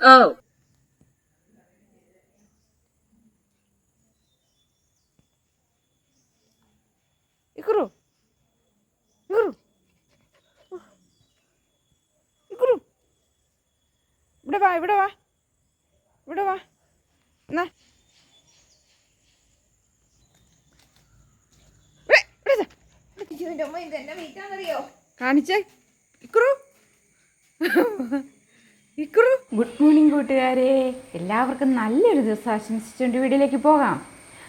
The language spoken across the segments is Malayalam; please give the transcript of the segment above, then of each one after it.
ഓ ഇക്കുറു ഇക്കുറു ഇക്കുറു ഇവിടെ വാ ഇവിടെ വാ. ഇവിടെ വാ. എന്നാ. കാണിച്ചേ. ഇക്കുറു ഇക്കുറു ഗുഡ് മോർണിംഗ് കൂട്ടുകാരെ. എല്ലാവർക്കും നല്ലൊരു ദിവസം ആശംസിച്ചുകൊണ്ട് വീട്ടിലേക്ക് പോകാം.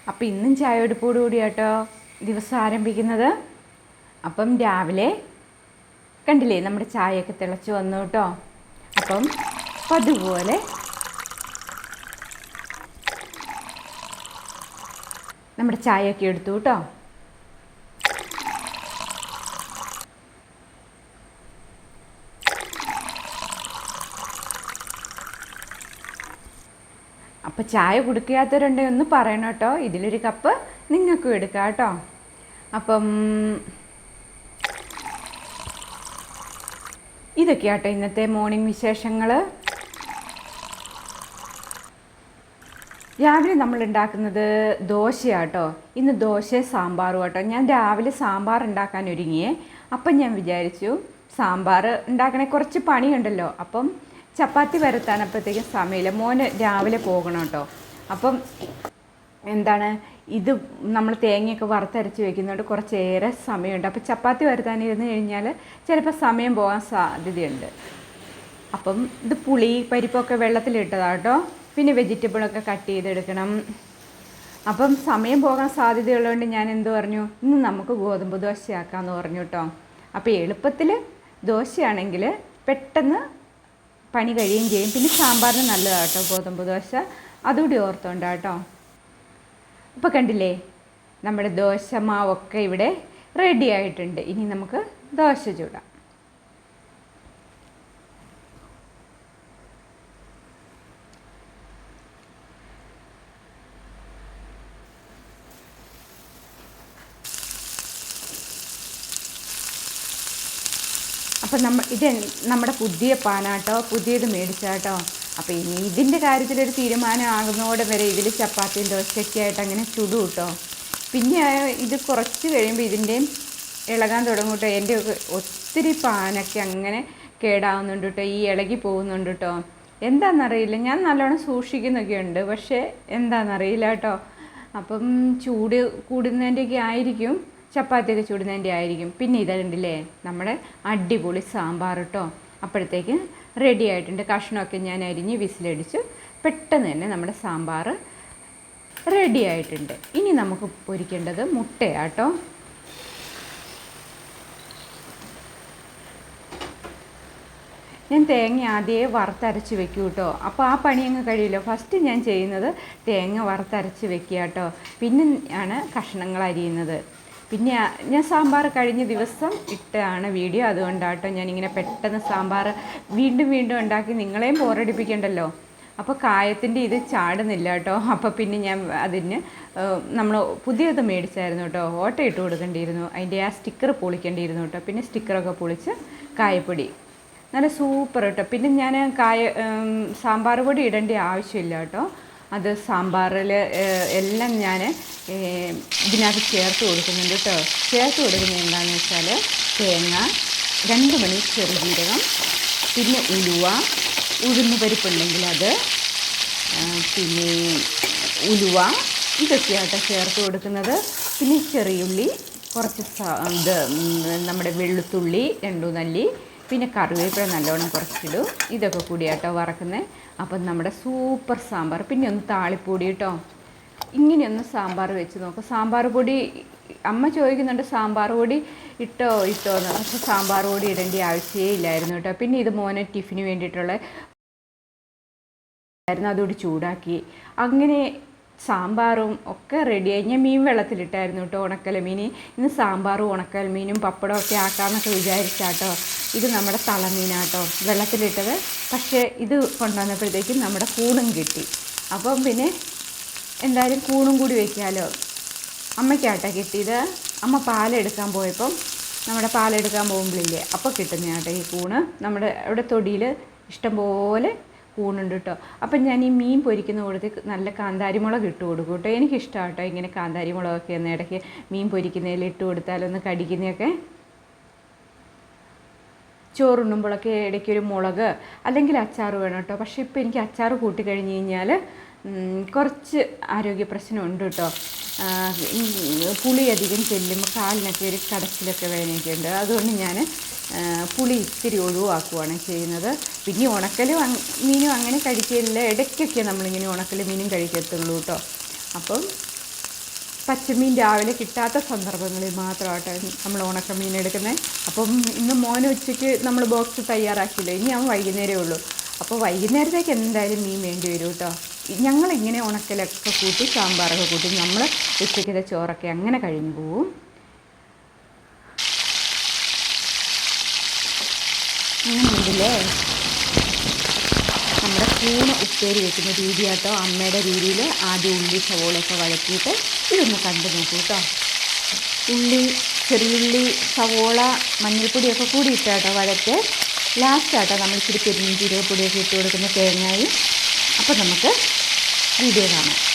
അപ്പം ഇന്നും ചായയെടുപ്പോടു കേട്ടോ ദിവസം ആരംഭിക്കുന്നത്. അപ്പം രാവിലെ കണ്ടില്ലേ നമ്മുടെ ചായയൊക്കെ തിളച്ച് വന്നു കേട്ടോ. അപ്പം പതുപോലെ നമ്മുടെ ചായയൊക്കെ എടുത്തു കേട്ടോ. അപ്പം ചായ കുടിക്കാത്തവരുണ്ടെങ്കിൽ ഒന്ന് പറയണം കേട്ടോ. ഇതിലൊരു കപ്പ് നിങ്ങൾക്കും എടുക്കാം കേട്ടോ. അപ്പം ഇതൊക്കെയാട്ടോ ഇന്നത്തെ മോർണിംഗ് വിശേഷങ്ങൾ രാവിലെ നമ്മൾ ഉണ്ടാക്കുന്നത് ദോശയാട്ടോ ഇന്ന് ദോശ സാമ്പാറും കേട്ടോ ഞാൻ രാവിലെ സാമ്പാർ ഉണ്ടാക്കാൻ ഒരുങ്ങിയേ. അപ്പം ഞാൻ വിചാരിച്ചു സാമ്പാർ ഉണ്ടാക്കണേ കുറച്ച് പണിയുണ്ടല്ലോ. അപ്പം ചപ്പാത്തി വരത്താനപ്പോഴത്തേക്കും സമയമില്ല. മോന് രാവിലെ പോകണം കേട്ടോ. അപ്പം എന്താണ്? ഇത് നമ്മൾ തേങ്ങയൊക്കെ വറുത്തരച്ച് വെക്കുന്നതുകൊണ്ട് കുറച്ചേറെ സമയമുണ്ട്. അപ്പോൾ ചപ്പാത്തി വരുത്താനിരുന്ന് കഴിഞ്ഞാൽ ചിലപ്പോൾ സമയം പോകാൻ സാധ്യതയുണ്ട്. അപ്പം ഇത് പുളി പരിപ്പൊക്കെ വെള്ളത്തിലിട്ടതാണ് കേട്ടോ. പിന്നെ വെജിറ്റബിളൊക്കെ കട്ട് ചെയ്തെടുക്കണം. അപ്പം സമയം പോകാൻ സാധ്യതയുള്ളതുകൊണ്ട് ഞാൻ എന്ത് പറഞ്ഞു? ഇന്ന് നമുക്ക് ഗോതമ്പ് ദോശയാക്കാമെന്ന് പറഞ്ഞു കേട്ടോ. അപ്പോൾ എളുപ്പത്തിൽ ദോശയാണെങ്കിൽ പെട്ടെന്ന് പണി കഴിയുകയും ചെയ്യും. പിന്നെ സാമ്പാറിന് നല്ലതാണ് കേട്ടോ ഗോതമ്പ് ദോശ. അതുകൂടി ഓർത്തുണ്ട് കേട്ടോ അപ്പോൾ കണ്ടില്ലേ? നമ്മുടെ ദോശ മാവൊക്കെ ഇവിടെ റെഡി ആയിട്ടുണ്ട്. ഇനി നമുക്ക് ദോശ ചൂടാം. അപ്പം നമ്മൾ ഇത് നമ്മുടെ പുതിയ പാനാട്ടോ പുതിയത് മേടിച്ചാട്ടോ. അപ്പോൾ ഇനി ഇതിന്റെ കാര്യത്തിലൊരു തീരുമാനം ആകുന്നതോടെ വരെ ഇതിൽ ചപ്പാത്തിയും ദോശയൊക്കെ ആയിട്ട് അങ്ങനെ ചുടു കേട്ടോ പിന്നെ ഇത് കുറച്ച് കഴിയുമ്പോൾ ഇതിന്റെയും ഇളകാൻ തുടങ്ങും കേട്ടോ എന്റെ ഒത്തിരി പാനൊക്കെ അങ്ങനെ കേടാവുന്നുണ്ട് കേട്ടോ. ഈ ഇളകി പോകുന്നുണ്ട് കേട്ടോ. എന്താണെന്നറിയില്ല ഞാൻ നല്ലോണം സൂക്ഷിക്കുന്നൊക്കെ ഉണ്ട്. പക്ഷേ എന്താണെന്നറിയില്ല കേട്ടോ. അപ്പം ചൂട് കൂടുന്നതിന്റെയൊക്കെ ആയിരിക്കും. ചപ്പാത്തിയൊക്കെ ചൂടുന്നതിന്റെ ആയിരിക്കും. പിന്നെ ഇത് കണ്ടില്ലേ നമ്മുടെ അടിപൊളി സാമ്പാർ കേട്ടോ അപ്പോഴത്തേക്ക് റെഡി ആയിട്ടുണ്ട്. കഷ്ണമൊക്കെ ഞാൻ അരിഞ്ഞ് വിസിലടിച്ചു. പെട്ടെന്ന് തന്നെ നമ്മുടെ സാമ്പാർ റെഡി ആയിട്ടുണ്ട്. ഇനി നമുക്ക് പൊരിക്കേണ്ടത് മുട്ടയാട്ടോ ഞാൻ തേങ്ങ ആദ്യമേ വറുത്തരച്ച് വെക്കും കേട്ടോ അപ്പോൾ ആ പണി അങ്ങ് കഴിയില്ല ഫസ്റ്റ് ഞാൻ ചെയ്യുന്നത് തേങ്ങ വറുത്തരച്ച് വെക്കുക കേട്ടോ പിന്നെ ആണ് കഷ്ണങ്ങൾ അരിയുന്നത്. പിന്നെ ഞാൻ സാമ്പാർ കഴിഞ്ഞ ദിവസം ഇട്ടാണ് വീഡിയോ. അതുകൊണ്ടാട്ടോ ഞാനിങ്ങനെ പെട്ടെന്ന് സാമ്പാർ വീണ്ടും വീണ്ടും ഉണ്ടാക്കി നിങ്ങളെയും ബോറടിപ്പിക്കണ്ടല്ലോ. അപ്പോൾ കായത്തിന്റെ ഇത് ചാടുന്നില്ല കേട്ടോ. അപ്പോൾ പിന്നെ ഞാൻ അതിന് നമ്മൾ പുതിയത് മേടിച്ചായിരുന്നു കേട്ടോ. ഓട്ട ഇട്ട് കൊടുക്കേണ്ടിയിരുന്നു. അതിന്റെ ആ സ്റ്റിക്കർ പൊളിക്കേണ്ടിയിരുന്നു കേട്ടോ. പിന്നെ സ്റ്റിക്കറൊക്കെ പൊളിച്ച് കായപ്പൊടി. നല്ല സൂപ്പർ കേട്ടോ. പിന്നെ ഞാൻ കായ സാമ്പാർ പൊടി ഇടേണ്ട ആവശ്യമില്ല കേട്ടോ. അത് സാമ്പാറിൽ എല്ലാം ഞാൻ ഇതിനകത്ത് ചേർത്ത് കൊടുക്കുന്നുണ്ട് കേട്ടോ ചേർത്ത് കൊടുക്കുന്നത് എന്താണെന്ന് വെച്ചാൽ തേങ്ങ രണ്ട് മണി ചെറുജീരകം പിന്നെ ഉലുവ ഉഴുന്ന് പരിപ്പുണ്ടെങ്കിൽ അത് പിന്നെ ഉലുവ ഇതൊക്കെയാട്ടോ ചേർത്ത് കൊടുക്കുന്നത്. പിന്നെ ചെറിയുള്ളി കുറച്ച് ഇത് നമ്മുടെ വെളുത്തുള്ളി രണ്ടു നല്ലി പിന്നെ കറിവേപ്പില നല്ലോണം കുറച്ചിടും. ഇതൊക്കെ കൂടിയാട്ടോ വറക്കുന്നത് അപ്പം നമ്മുടെ സൂപ്പർ സാമ്പാർ. പിന്നെ ഒന്ന് താളിപ്പൊടി കേട്ടോ ഇങ്ങനെയൊന്ന് സാമ്പാർ വെച്ച് നോക്കും. സാമ്പാർ പൊടി അമ്മ ചോദിക്കുന്നുണ്ട് സാമ്പാർ പൊടി ഇട്ടോ ഇട്ടോ എന്ന്. പക്ഷെ സാമ്പാർ പൊടി ഇടേണ്ട ആവശ്യമേ ഇല്ലായിരുന്നു കേട്ടോ പിന്നെ ഇത് മോനെ ടിഫിന് വേണ്ടിയിട്ടുള്ള അതുകൂടി ചൂടാക്കി. അങ്ങനെ സാമ്പാറും ഒക്കെ റെഡിയായി ഞാൻ മീൻ വെള്ളത്തിലിട്ടായിരുന്നു കേട്ടോ ഉണക്കല മീൻ ഇന്ന് സാമ്പാറും ഉണക്കൽ മീനും പപ്പടവും ഒക്കെ ആക്കാമെന്നൊക്കെ വിചാരിച്ചാട്ടോ ഇത് നമ്മുടെ തളമീനാട്ടോ. വെള്ളത്തിലിട്ടത്. പക്ഷേ ഇത് കൊണ്ടുവന്നപ്പോഴത്തേക്കും നമ്മുടെ കൂണും കിട്ടി. അപ്പം പിന്നെ എന്തായാലും കൂണും കൂടി വയ്ക്കാമല്ലോ അമ്മയ്ക്കാട്ടോ കിട്ടിയത്. അമ്മ പാലെടുക്കാൻ പോയപ്പം നമ്മുടെ പാലെടുക്കാൻ പോകുമ്പോഴില്ലേ അപ്പോൾ കിട്ടുന്ന ആട്ടോ ഈ കൂണ്. നമ്മുടെ അവിടെ തൊടിയിൽ ഇഷ്ടംപോലെ കൂണുണ്ട് കേട്ടോ. അപ്പം ഞാൻ ഈ മീൻ പൊരിക്കുന്ന കൂടത്തിൽ നല്ല കാന്താരിമുളക് ഇട്ട് കൊടുക്കും കേട്ടോ. എനിക്കിഷ്ടമാണ് കേട്ടോ ഇങ്ങനെ കാന്താരിമുളകൊക്കെ ഒന്ന് ഇടയ്ക്ക് മീൻ പൊരിക്കുന്നതിൽ ഇട്ട് കൊടുത്താലൊന്ന് കടിക്കുന്നതൊക്കെ. ചോറുണ്ണുമ്പോഴൊക്കെ ഇടയ്ക്കൊരു മുളക് അല്ലെങ്കിൽ അച്ചാർ വേണം കേട്ടോ. പക്ഷേ ഇപ്പോൾ എനിക്ക് അച്ചാർ കൂട്ടി കഴിഞ്ഞ് കഴിഞ്ഞാൽ കുറച്ച് ആരോഗ്യ പ്രശ്നമുണ്ട് കേട്ടോ. പുളി അധികം ചെല്ലുമ്പോൾ കാലിനൊക്കെ ഒരു കടച്ചിലൊക്കെ വേദനയൊക്കെയുണ്ട് അതുകൊണ്ട് ഞാൻ പുളി ഇത്തിരി ഒഴിവാക്കുവാണ് ചെയ്യുന്നത്. പിന്നെ ഉണക്കലും മീനും അങ്ങനെ കഴിക്കില്ല ഇടയ്ക്കൊക്കെ നമ്മളിങ്ങനെ ഉണക്കലും മീനും കഴിക്കത്തുള്ളൂ കേട്ടോ. അപ്പം പച്ചമീൻ രാവിലെ കിട്ടാത്ത സന്ദർഭങ്ങളിൽ മാത്രമായിട്ട് നമ്മൾ ഉണക്കമീൻ എടുക്കുന്നത് അപ്പം ഇന്ന് മോന് ഉച്ചയ്ക്ക് നമ്മൾ ബോക്സ് തയ്യാറാക്കിയില്ല? ഇനി അവൻ വൈകുന്നേരമേ ഉള്ളൂ. അപ്പോൾ വൈകുന്നേരത്തേക്ക് എന്തായാലും മീൻ വേണ്ടി വരും കേട്ടോ. ഞങ്ങളിങ്ങനെ ഉണക്കലൊക്കെ കൂട്ടി സാമ്പാറൊക്കെ കൂട്ടി നമ്മൾ ഉച്ചയ്ക്കത്തെ ചോറൊക്കെ അങ്ങനെ കഴിഞ്ഞു പോവും. അങ്ങനെ ഉണ്ടല്ലേ? കൂണ് ഉപ്പേരി വെക്കുന്ന രീതി കേട്ടോ അമ്മയുടെ രീതിയിൽ ആദ്യം ഉള്ളി സവോളയൊക്കെ വഴക്കിയിട്ട് ഇതൊന്ന് കണ്ടു നോക്കൂ കേട്ടോ ഉള്ളി ചെറിയുള്ളി സവോള മഞ്ഞൾപ്പൊടിയൊക്കെ കൂടി ഇട്ടാട്ടോ വഴറ്റ് ലാസ്റ്റാട്ടോ നമ്മൾ ഇച്ചിരി പെരുംജീരകപ്പൊടിയൊക്കെ ഇട്ട് കൊടുക്കുന്ന തേങ്ങായി. അപ്പോൾ നമുക്ക് വീഡിയോ കാണാം.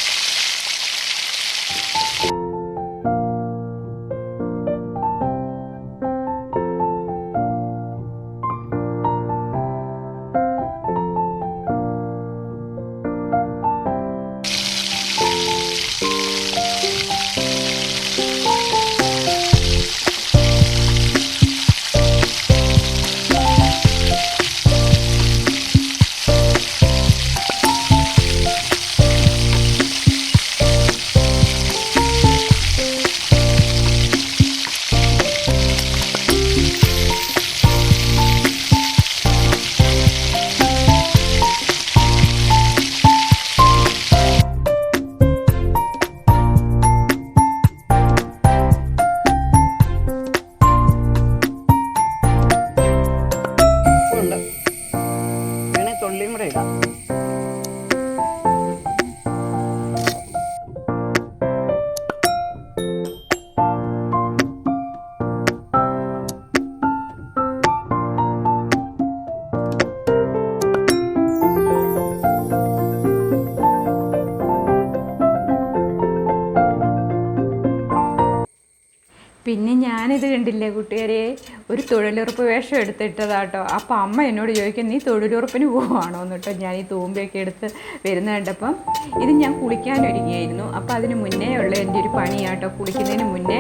ഒരു തൊഴിലുറപ്പ് വേഷം എടുത്തിട്ടതാട്ടോ. അപ്പോൾ അമ്മ എന്നോട് ചോദിക്കും നീ തൊഴിലുറപ്പിന് പോവാണോ? എന്നിട്ടോ ഞാൻ ഈ തൂമ്പയൊക്കെ എടുത്ത് വരുന്ന കണ്ടപ്പം. ഇത് ഞാൻ കുളിക്കാനൊരുങ്ങിയായിരുന്നു അപ്പോൾ അതിന് മുന്നേ ഉള്ള എന്റെ ഒരു പണിയാട്ടോ. കുളിക്കുന്നതിന് മുന്നേ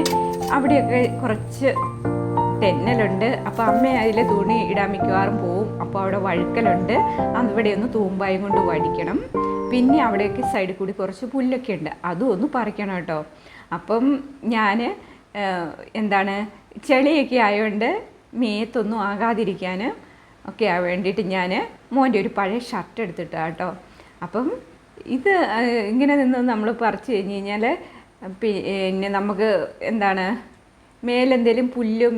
അവിടെയൊക്കെ കുറച്ച് തെന്നലുണ്ട്. അപ്പോൾ അമ്മ അതിൽ തുണി ഇടാൻ മിക്കവാറും പോവും. അപ്പോൾ അവിടെ വഴുക്കലുണ്ട്. അവിടെ ഒന്ന് തൂമ്പായും കൊണ്ട് വടിക്കണം. പിന്നെ അവിടെയൊക്കെ സൈഡിൽ കൂടി കുറച്ച് പുല്ലൊക്കെ ഉണ്ട്. അതും ഒന്ന് പറിക്കണം കേട്ടോ. അപ്പം ഞാൻ എന്താണ് ചെളിയൊക്കെ ആയതുകൊണ്ട് മേത്തൊന്നും ആകാതിരിക്കാൻ ഒക്കെ വേണ്ടിയിട്ട് ഞാൻ മോന്റെ ഒരു പഴയ ഷർട്ട് എടുത്തിട്ട് കേട്ടോ അപ്പം ഇത് ഇങ്ങനെ നിന്ന് നമ്മൾ പറിച്ചു കഴിഞ്ഞ് കഴിഞ്ഞാൽ പിന്നെ നമുക്ക് എന്താണ് മേലെന്തേലും പുല്ലും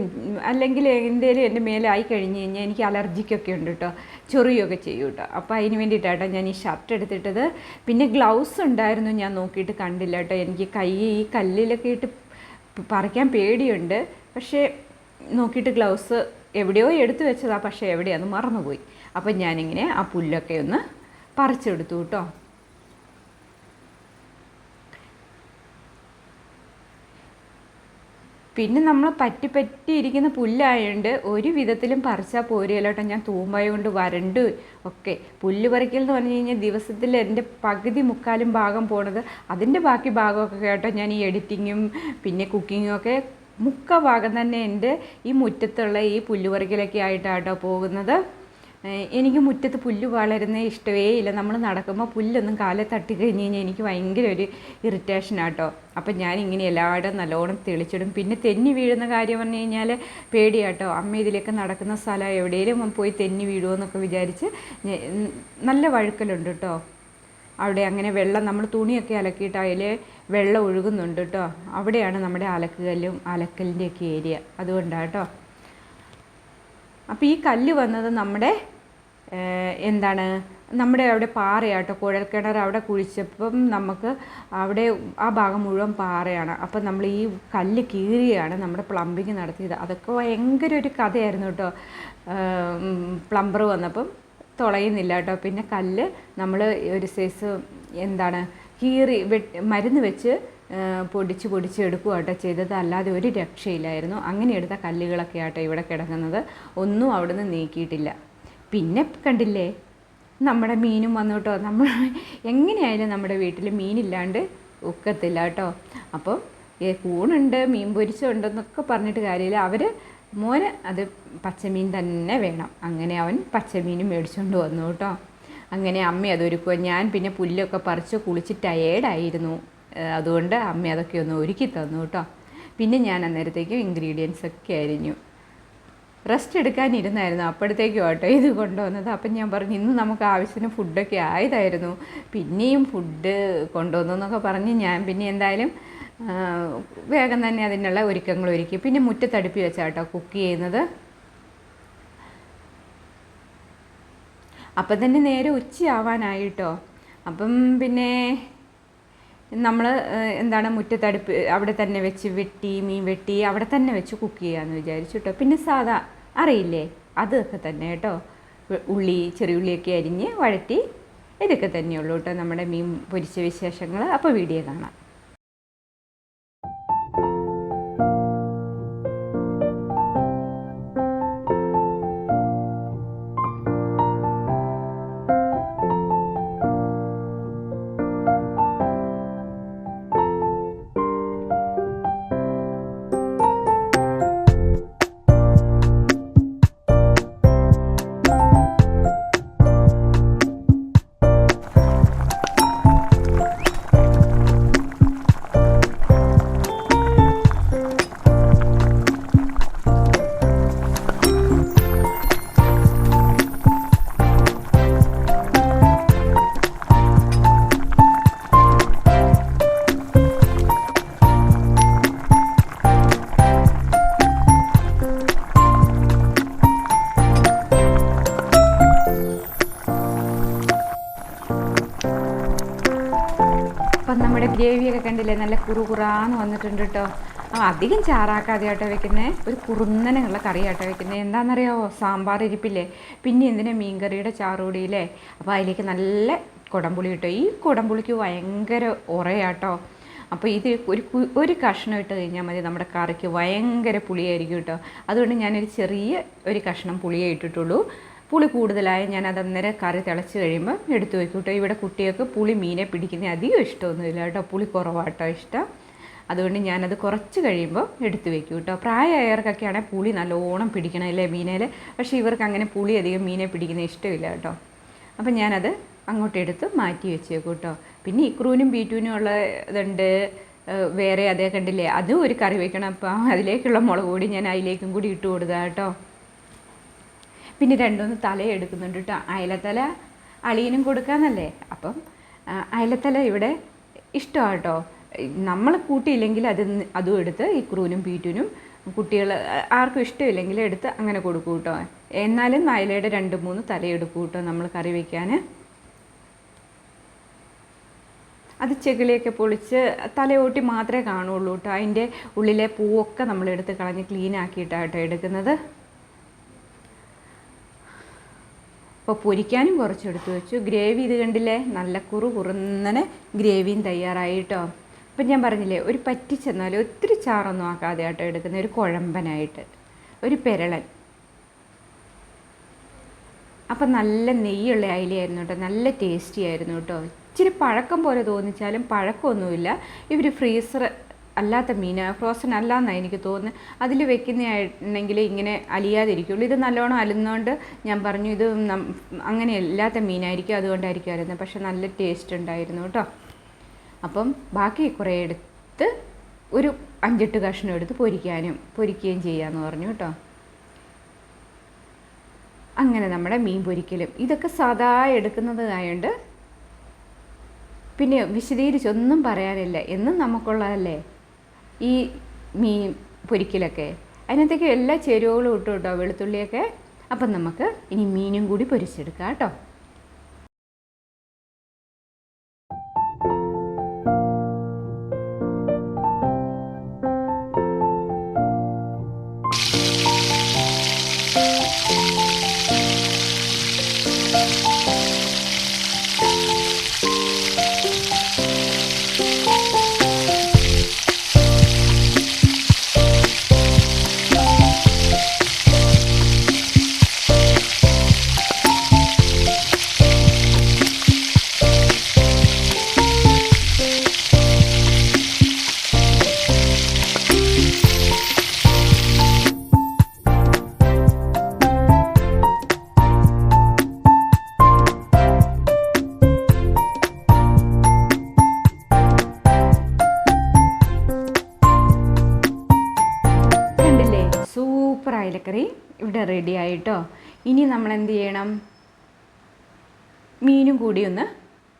അല്ലെങ്കിൽ എന്തേലും എന്റെ മേലായി കഴിഞ്ഞ് കഴിഞ്ഞാൽ എനിക്ക് അലർജിക്കൊക്കെ ഉണ്ട് കേട്ടോ ചൊറിയൊക്കെ ചെയ്യും കേട്ടോ അപ്പോൾ അതിന് വേണ്ടിയിട്ടാട്ടോ ഞാൻ ഈ ഷർട്ട് എടുത്തിട്ടത്. പിന്നെ ഗ്ലൗസ് ഉണ്ടായിരുന്നു ഞാൻ നോക്കിയിട്ട് കണ്ടില്ല കേട്ടോ എനിക്ക് കൈ ഈ കല്ലിലൊക്കെ ഇട്ട് പറിക്കാൻ പേടിയുണ്ട്. പക്ഷേ നോക്കിയിട്ട് ഗ്ലൗസ് എവിടെയോ എടുത്തു വെച്ചതാണ് പക്ഷേ എവിടെയാന്ന് മറന്നുപോയി. അപ്പം ഞാനിങ്ങനെ ആ പുല്ലൊക്കെ ഒന്ന് പറിച്ചെടുത്തു കേട്ടോ. പിന്നെ നമ്മൾ പറ്റി പറ്റി ഇരിക്കുന്ന പുല്ലായതുകൊണ്ട് ഒരു വിധത്തിലും പറിച്ചാൽ പോരുകയല്ലോട്ടോ ഞാൻ തൂമ്പായ കൊണ്ട് വരണ്ട് ഒക്കെ. പുല്ല് പറിക്കൽ എന്ന് പറഞ്ഞു കഴിഞ്ഞാൽ ദിവസത്തിൽ എന്റെ പകുതി മുക്കാലും ഭാഗം പോണത് അതിന്റെ ബാക്കി ഭാഗമൊക്കെ കേട്ടോ. ഞാൻ ഈ എഡിറ്റിങ്ങും പിന്നെ കുക്കിങ്ങും ഒക്കെ മുക്ക ഭാഗം തന്നെ എന്റെ ഈ മുറ്റത്തുള്ള ഈ പുല്ല് പറിക്കലൊക്കെ ആയിട്ടാട്ടോ പോകുന്നത്. എനിക്ക് മുറ്റത്ത് പുല്ല് വളരുന്നേ ഇഷ്ടമേ ഇല്ല. നമ്മൾ നടക്കുമ്പോൾ പുല്ലൊന്നും കാലെ തട്ടി കഴിഞ്ഞ് കഴിഞ്ഞാൽ എനിക്ക് ഭയങ്കര ഒരു ഇറിറ്റേഷനാട്ടോ അപ്പം ഞാൻ ഇങ്ങനെ എല്ലായിടും നല്ലോണം തെളിച്ചിടും. പിന്നെ തെന്നി വീഴുന്ന കാര്യം പറഞ്ഞു കഴിഞ്ഞാൽ പേടിയാട്ടോ. അമ്മ ഇതിലേക്ക് നടക്കുന്ന സ്ഥലം എവിടെയെങ്കിലും പോയി തെന്നി വീഴുമോ എന്നൊക്കെ വിചാരിച്ച് നല്ല വഴുക്കലുണ്ട് കേട്ടോ അവിടെ അങ്ങനെ വെള്ളം നമ്മൾ തുണിയൊക്കെ അലക്കിയിട്ട് അതിൽ വെള്ളം ഒഴുകുന്നുണ്ട് കേട്ടോ അവിടെയാണ് നമ്മുടെ അലക്കുകല്ലും അലക്കലിന്റെയൊക്കെ ഏരിയ. അതുകൊണ്ടാണ് കേട്ടോ അപ്പോൾ ഈ കല്ല് വന്നത് നമ്മുടെ എന്താണ്? നമ്മുടെ അവിടെ പാറയാട്ടോ. കുഴൽക്കിണർ അവിടെ കുഴിച്ചപ്പം നമുക്ക് അവിടെ ആ ഭാഗം മുഴുവൻ പാറയാണ്. അപ്പം നമ്മൾ ഈ കല്ല് കീറിയാണ് നമ്മുടെ പ്ലംബിങ് നടത്തിയത്. അതൊക്കെ ഭയങ്കര ഒരു കഥയായിരുന്നു കേട്ടോ പ്ലംബർ വന്നപ്പം. തുളയുന്നില്ല കേട്ടോ. പിന്നെ കല്ല് നമ്മൾ ഒരു സൈസ് എന്താണ് കീറി മരുന്ന് വെച്ച് പൊടിച്ച് പൊടിച്ച് എടുക്കുക കേട്ടോ ചെയ്തത്. അല്ലാതെ ഒരു രക്ഷയില്ലായിരുന്നു. അങ്ങനെ എടുത്ത കല്ലുകളൊക്കെ ആട്ടോ ഇവിടെ കിടക്കുന്നത്. ഒന്നും അവിടുന്ന് നീക്കിയിട്ടില്ല. പിന്നെ കണ്ടില്ലേ നമ്മുടെ മീനും വന്നു കേട്ടോ. നമ്മൾ എങ്ങനെയായാലും നമ്മുടെ വീട്ടിൽ മീനില്ലാണ്ട് ഒക്കത്തില്ല കേട്ടോ. അപ്പോൾ ഏ കൂണുണ്ട് മീൻ പൊരിച്ചുണ്ടെന്നൊക്കെ പറഞ്ഞിട്ട് കാര്യമില്ല. അവർ മോന് അത് പച്ചമീൻ തന്നെ വേണം. അങ്ങനെ അവൻ പച്ചമീനും മേടിച്ചുകൊണ്ട് വന്നു കേട്ടോ. അങ്ങനെ അമ്മ അതൊരുക്കുക ഞാൻ പിന്നെ പുല്ലൊക്കെ പറിച്ച് കുളിച്ച് ടയേർഡായിരുന്നു അതുകൊണ്ട് അമ്മ അതൊക്കെ ഒന്ന് ഒരുക്കി തന്നു കേട്ടോ. പിന്നെ ഞാൻ അന്നേരത്തേക്കും ഇൻഗ്രീഡിയൻസ് ഒക്കെ അരിഞ്ഞു. റെസ്റ്റ് എടുക്കാനിരുന്നായിരുന്നു. അപ്പോഴത്തേക്കും കേട്ടോ ഇത് കൊണ്ടുവന്നത്. അപ്പം ഞാൻ പറഞ്ഞു ഇന്ന് നമുക്ക് ആവശ്യത്തിന് ഫുഡൊക്കെ ആയതായിരുന്നു. പിന്നെയും ഫുഡ് കൊണ്ടുവന്നു എന്നൊക്കെ പറഞ്ഞ് ഞാൻ പിന്നെ എന്തായാലും വേഗം തന്നെ അതിനുള്ള ഒരുക്കങ്ങൾ ഒരുക്കി. പിന്നെ മുറ്റത്തടുപ്പി വെച്ചാട്ടോ കുക്ക് ചെയ്യുന്നത്. അപ്പം തന്നെ നേരെ ഉച്ചയാവാനായിട്ടോ. അപ്പം പിന്നെ നമ്മൾ എന്താണ് മുറ്റത്തടുപ്പ് അവിടെ തന്നെ വെച്ച് വെട്ടി മീൻ വെട്ടി അവിടെ തന്നെ വെച്ച് കുക്ക് ചെയ്യാമെന്ന് വിചാരിച്ചു കേട്ടോ. പിന്നെ സാധാ അറിയില്ലേ? അതൊക്കെ തന്നെ കേട്ടോ. ഉള്ളി ചെറിയ ഉള്ളിയൊക്കെ അരിഞ്ഞ് വഴറ്റി ഇതൊക്കെ തന്നെയുള്ളൂ കേട്ടോ നമ്മുടെ മീൻ പൊരിച്ച വിശേഷങ്ങൾ. അപ്പോൾ വീഡിയോ കാണാം. ഗ്രേവിയൊക്കെ കണ്ടില്ലേ? നല്ല കുറുകുറാന്ന് വന്നിട്ടുണ്ട് കേട്ടോ ആ അധികം ചാറാക്കാതെ ആട്ടോ വെക്കുന്നത് ഒരു കുറുന്നനുള്ള കറി ആട്ടോ വെക്കുന്നത് എന്താണെന്നറിയാമോ സാമ്പാർ ഇരിപ്പില്ലേ? പിന്നെ എന്തിനാ മീൻകറിയുടെ ചാറുകൂടിയില്ലേ അപ്പോൾ അതിലേക്ക് നല്ല കുടംപുളി കിട്ടും ഈ കുടംപുളിക്ക് ഭയങ്കര ഉറയാട്ടോ. അപ്പോൾ ഇത് ഒരു ഒരു കഷ്ണം ഇട്ട് കഴിഞ്ഞാൽ മതി നമ്മുടെ കറിക്ക്. ഭയങ്കര പുളിയായിരിക്കും കേട്ടോ അതുകൊണ്ട് ഞാനൊരു ചെറിയ ഒരു കഷ്ണം പുളിയേ ഇട്ടിട്ടുള്ളൂ. പുളി കൂടുതലായ ഞാൻ അത് അന്നേരം കറി തിളച്ച് കഴിയുമ്പോൾ എടുത്തു വയ്ക്കും കേട്ടോ ഇവിടെ കുട്ടികൾക്ക് പുളി മീനെ പിടിക്കുന്ന അധികം ഇഷ്ടമൊന്നുമില്ല കേട്ടോ പുളി കുറവാട്ടോ ഇഷ്ടം. അതുകൊണ്ട് ഞാനത് കുറച്ച് കഴിയുമ്പോൾ എടുത്തു വെക്കും കേട്ടോ പ്രായമായവർക്കൊക്കെ ആണെങ്കിൽ പുളി നല്ലോണം പിടിക്കണമല്ലേ മീനേൽ പക്ഷേ ഇവർക്ക് അങ്ങനെ പുളി അധികം മീനെ പിടിക്കുന്ന ഇഷ്ടമില്ല കേട്ടോ അപ്പം ഞാനത് അങ്ങോട്ട് എടുത്ത് മാറ്റി വെച്ചേക്കും കേട്ടോ പിന്നെ ഇക്രൂനും ബീറ്റൂനും ഉള്ള ഇതുണ്ട്. വേറെ അതേ കണ്ടില്ലേ? അതും ഒരു കറി വെക്കണം. അപ്പം അതിലേക്കുള്ള മുളക് പൊടി ഞാൻ അതിലേക്കും കൂടി ഇട്ട് കൊടുക്കാം കേട്ടോ പിന്നെ രണ്ടുമൂന്ന് തല എടുക്കുന്നുണ്ട് കേട്ടോ അയലത്തല അളിയനും കൊടുക്കാന്നല്ലേ? അപ്പം അയലത്തല ഇവിടെ ഇഷ്ടമാണ് കേട്ടോ നമ്മൾ കൂട്ടിയില്ലെങ്കിൽ അത് അതും എടുത്ത് ഈ ക്രൂനും പീറ്റൂനും കുട്ടികൾ ആർക്കും ഇഷ്ടമില്ലെങ്കിൽ എടുത്ത് അങ്ങനെ കൊടുക്കും കേട്ടോ എന്നാലും അയലയുടെ രണ്ട് മൂന്ന് തല എടുക്കും കേട്ടോ നമ്മൾ കറി വയ്ക്കാൻ അത് ചെകിളിയൊക്കെ പൊളിച്ച് തലയോട്ടി മാത്രമേ കാണുള്ളൂ കേട്ടോ അതിന്റെ ഉള്ളിലെ പൂവൊക്കെ നമ്മളെടുത്ത് കളഞ്ഞ് ക്ലീൻ ആക്കിയിട്ടാണ് കേട്ടോ എടുക്കുന്നത്. അപ്പോൾ പൊരിക്കാനും കുറച്ചെടുത്ത് വെച്ചു. ഗ്രേവി ഇത് കണ്ടില്ലേ? നല്ല കുറു കുറുന്നനെ ഗ്രേവിയും തയ്യാറായി കേട്ടോ അപ്പം ഞാൻ പറഞ്ഞില്ലേ ഒരു പറ്റിച്ചെന്നാൽ ഒത്തിരി ചാറൊന്നും ആക്കാതെ കേട്ടോ എടുക്കുന്ന. ഒരു കുഴമ്പനായിട്ട്. ഒരു പെരളൻ. അപ്പം നല്ല നെയ്യുള്ള അയിലയായിരുന്നു കേട്ടോ. നല്ല ടേസ്റ്റി ആയിരുന്നു കേട്ടോ. ഇച്ചിരി പഴക്കം പോലെ തോന്നിച്ചാലും പഴക്കമൊന്നുമില്ല. ഇവർ ഫ്രീസർ അല്ലാത്ത മീനാണ് ഫ്രോസൺ അല്ല എന്നാണ് എനിക്ക് തോന്നുന്നത് അതിൽ വെക്കുന്നതാണെങ്കിൽ ഇങ്ങനെ അലിയാതിരിക്കുള്ളൂ. ഇത് നല്ലോണം അലുന്നതുകൊണ്ട് ഞാൻ പറഞ്ഞു ഇത് അങ്ങനെ അല്ലാത്ത മീനായിരിക്കും അതുകൊണ്ടായിരിക്കും അലുന്നത്. പക്ഷെ നല്ല ടേസ്റ്റ് ഉണ്ടായിരുന്നു കേട്ടോ. അപ്പം ബാക്കി കുറേ എടുത്ത് ഒരു അഞ്ചെട്ട് കഷ്ണം എടുത്ത് പൊരിക്കാനും പൊരിക്കുകയും ചെയ്യാമെന്ന് പറഞ്ഞു കേട്ടോ. അങ്ങനെ നമ്മുടെ മീൻ പൊരിക്കലും. ഇതൊക്കെ സാധാ എടുക്കുന്നത് ആയതുകൊണ്ട് പിന്നെ വിശദീകരിച്ചൊന്നും പറയാനില്ല. എന്നും നമുക്കുള്ളതല്ലേ? ഈ മീൻ പൊരിക്കലൊക്കെ. അതിനകത്തേക്ക് എല്ലാ ചേരുവകളും ഇട്ടു കേട്ടോ വെളുത്തുള്ളിയൊക്കെ. അപ്പം നമുക്ക് ഇനി മീനും കൂടി പൊരിച്ചെടുക്കാം കേട്ടോ. അയലക്കറി ഇവിടെ റെഡി ആയിട്ടോ. ഇനി നമ്മൾ എന്ത് ചെയ്യണം? മീനും കൂടി ഒന്ന്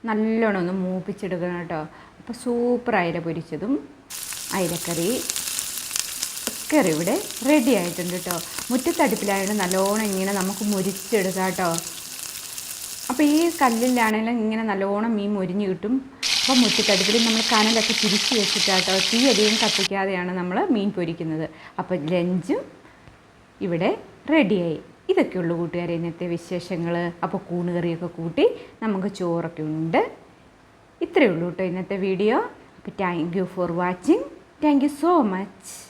നല്ലോണം ഒന്ന് മൂപ്പിച്ചെടുക്കണം കേട്ടോ. അപ്പോൾ സൂപ്പർ അയില പൊരിച്ചതും അയിലക്കറി ഒക്കെ ഇവിടെ റെഡി ആയിട്ടുണ്ട് കേട്ടോ. മുറ്റത്തടുപ്പിലായതുകൊണ്ട് നല്ലോണം ഇങ്ങനെ നമുക്ക് മുരിച്ചെടുക്കാം കേട്ടോ. അപ്പോൾ ഈ കല്ലിലാണെങ്കിലും ഇങ്ങനെ നല്ലോണം മീൻ മുരിഞ്ഞ് കിട്ടും. അപ്പോൾ മുറ്റത്തടുപ്പിൽ നമ്മൾ കനലൊക്കെ തിരിച്ച് വെച്ചിട്ടാട്ടോ. തീ അധികം കത്തിക്കാതെയാണ് നമ്മൾ മീൻ പൊരിക്കുന്നത്. അപ്പോൾ ലഞ്ചും ഇവിടെ റെഡിയായി ഇതൊക്കെയുള്ളൂ കൂട്ടുകാരെ ഇന്നത്തെ വിശേഷങ്ങൾ അപ്പോൾ കൂണുകറിയൊക്കെ കൂട്ടി നമുക്ക് ചോറൊക്കെ ഉണ്ട്. ഇത്രയേ ഉള്ളൂ കേട്ടോ ഇന്നത്തെ വീഡിയോ അപ്പോൾ thank you for watching thank you so much